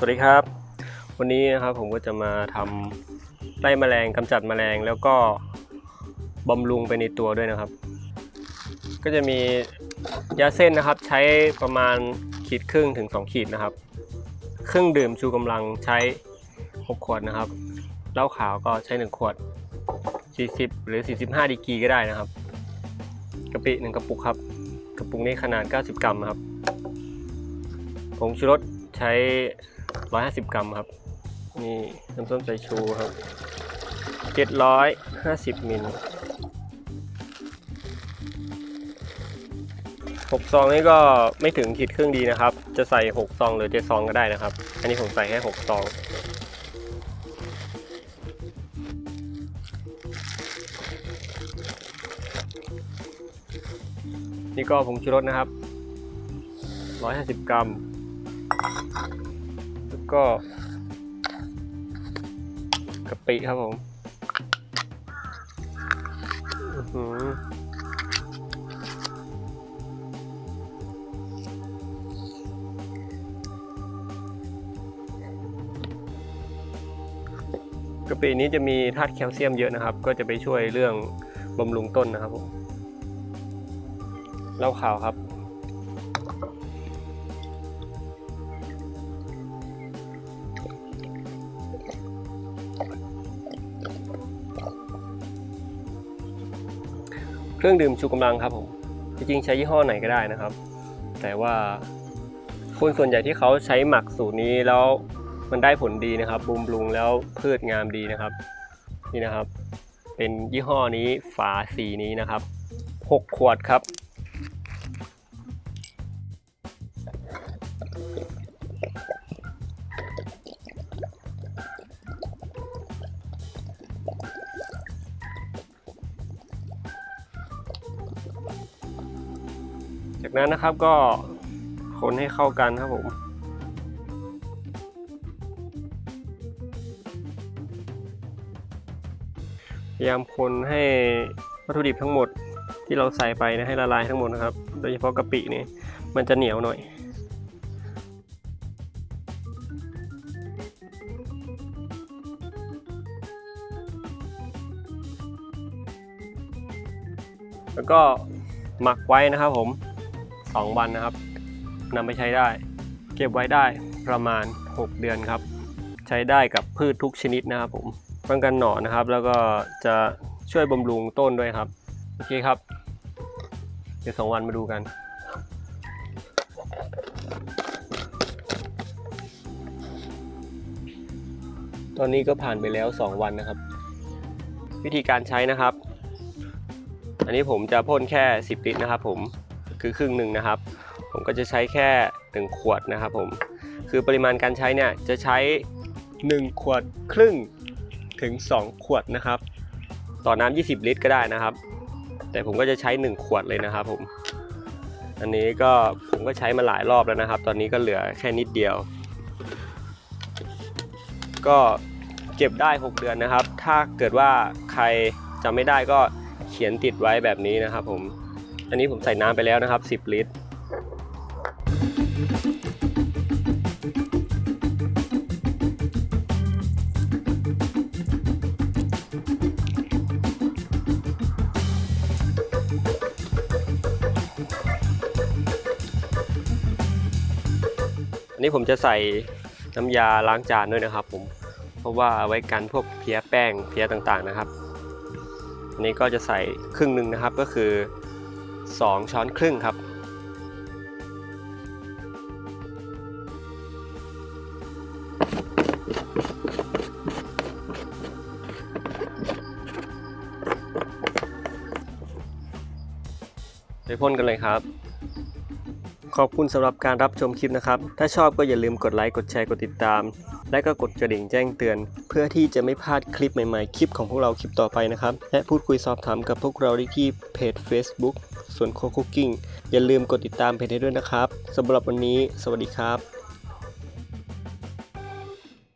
สวัสดีครับ วันนี้นะครับผมก็จะมาทำไล่แมลงกำจัดแมลงแล้วก็บำรุงไปในตัวด้วยนะครับ ก็จะมียาเส้นนะครับใช้ประมาณขีดครึ่งถึง 2 ขีดนะครับ เครื่องดื่มชูกำลังใช้ 6 ขวดนะครับเหล้าขาวก็ใช้ 1 ขวด 40 หรือ 45ดีกรีก็ได้นะครับกะปิ1กระปุกครับกระปุกนี้ขนาด 90 กรัมครับผงชูรสใช้ 150 กรัมครับ นี่น้ำส้มสายชูครับ 750มิลหกซองนี่ก็ไม่ถึงขีดครึ่งดีนะครับ จะใส่6ซองหรือ7ซองก็ได้นะครับ อันนี้ผมใส่แค่6ซอง นี่ก็ผงชูรสนะครับ 150 กรัม ก็กะปิครับผมกะปินี้จะมีธาตุแคลเซียมเยอะนะครับ ก็จะไปช่วยเรื่องบำรุงต้นนะครับผมเล้าขาวครับ เครื่องดื่มชูกำลังครับผมจริงๆใช้ยี่ห้อไหนก็ได้นะครับ แต่ว่าคนส่วนใหญ่ที่เขาใช้หมักสูตรนี้แล้วมันได้ผลดีนะครับบำรุงแล้วพืชงามดีนะครับ นี่นะครับ เป็นยี่ห้อนี้ฝาสีนี้นะครับ 6 ขวดครับ จากนั้นนะครับก็คนให้เข้ากันครับผมพยายามคนให้วัตถุดิบทั้งหมดที่เราใส่ไปนะให้ละลายทั้งหมดนะครับ โดยเฉพาะกะปินี่มันจะเหนียวหน่อย แล้วก็หมักไว้นะครับผม 2 วันนะครับนำไปใช้ได้ เก็บไว้ได้ประมาณ 6 เดือนครับ ใช้ได้กับพืชทุกชนิดนะครับผมป้องกันหนอนนะครับ แล้วก็จะช่วยบำรุงต้นด้วยครับโอเคครับ เดี๋ยวสองวันมาดูกันตอนนี้ก็ผ่านไปแล้ว 2 วันนะครับ วิธีการใช้นะครับ อันนี้ผมจะพ่นแค่ 10 ลิตรนะครับผม คือครึ่งหนึ่งนะครับ ผมก็จะใช้แค่ 1 ขวดนะครับผมคือปริมาณการใช้เนี่ยจะใช้ 1 ขวดครึ่งถึง 2 ขวดนะครับ ต่อน้ำ20 ลิตรก็ได้นะครับ แต่ผมก็จะใช้ 1 ขวดเลยนะครับผมอันนี้ก็ผมก็ใช้มาหลายรอบแล้วนะครับ ตอนนี้ก็เหลือแค่นิดเดียว ก็เก็บได้ 6 เดือนนะครับ ถ้าเกิดว่าใครจำไม่ได้ก็เขียนติดไว้แบบนี้นะครับผม อันนี้ผมใส่น้ำไปแล้วนะครับ 10 ลิตร อันนี้ผมจะใส่น้ำยาล้างจานด้วยนะครับผม เพราะว่าไว้กันพวกเพี้ยแป้งเพี้ยต่างๆนะครับ อันนี้ก็จะใส่ครึ่งหนึ่งนะครับก็คือ 2 ช้อนครึ่งครับ ไปพ่นกันเลยครับ ขอบคุณสำหรับการรับชมคลิปนะครับ ถ้าชอบก็อย่าลืมกดไลค์ กดแชร์ กดติดตาม และก็กดกระดิ่งแจ้งเตือน เพื่อที่จะไม่พลาดคลิปใหม่ๆ คลิปของพวกเราคลิปต่อไปนะครับ และพูดคุยสอบถามกับพวกเราได้ที่เพจ Facebook ส่วนโคคุกกิ้งอย่าลืมกดติดตามเพจให้ด้วยนะครับสำหรับวันนี้ สวัสดีครับ